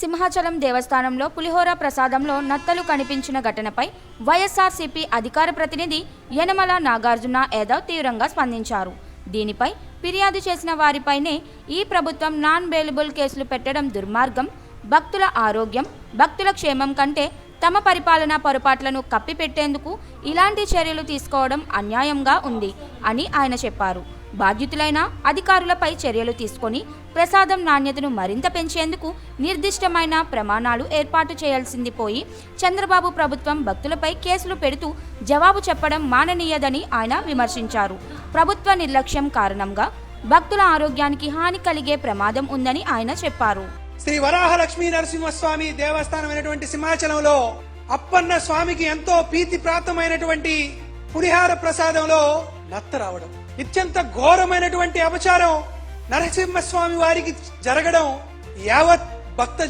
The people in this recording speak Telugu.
సింహాచలం దేవస్థానంలో పులిహోర ప్రసాదంలో నత్తలు కనిపించిన ఘటనపై వైఎస్ఆర్సీపీ అధికార ప్రతినిధి యనమల నాగార్జున యాదవ్ తీవ్రంగా స్పందించారు. దీనిపై ఫిర్యాదు చేసిన వారిపైనే ఈ ప్రభుత్వం నాన్ బెయిలబుల్ కేసులు పెట్టడం దుర్మార్గం భక్తుల ఆరోగ్యం భక్తుల క్షేమం కంటే తమ పరిపాలన పొరపాట్లను కప్పిపెట్టేందుకు ఇలాంటి చర్యలు తీసుకోవడం అన్యాయంగా ఉంది అని ఆయన చెప్పారు. బాధ్యుతులైన అధికారులపై చర్యలు తీసుకొని ప్రసాదం నాణ్యతను మరింత పెంచేందుకు నిర్దిష్టమైన ప్రమాణాలు ఏర్పాటు చేయాల్సింది పోయి చంద్రబాబు ప్రభుత్వం భక్తులపై కేసులు పెడుతూ జవాబు చెప్పడం మాననీయదని ఆయన విమర్శించారు. ప్రభుత్వ నిర్లక్ష్యం కారణంగా భక్తుల ఆరోగ్యానికి హాని కలిగే ప్రమాదం ఉందని ఆయన చెప్పారు. శ్రీ వరాహలక్ష్మీ నరసింహస్వామి దేవస్థానం అయినటువంటి సింహాచలంలో అప్పన్న స్వామికి ఎంతో ప్రీతి ప్రాప్తమైనటువంటి పులిహార ప్రసాదంలో నత్త రావడం. ఇత్యంత ఘోరమైనటువంటి అపచారం నరసింహస్వామి వారికి జరగడం యావత్ భక్త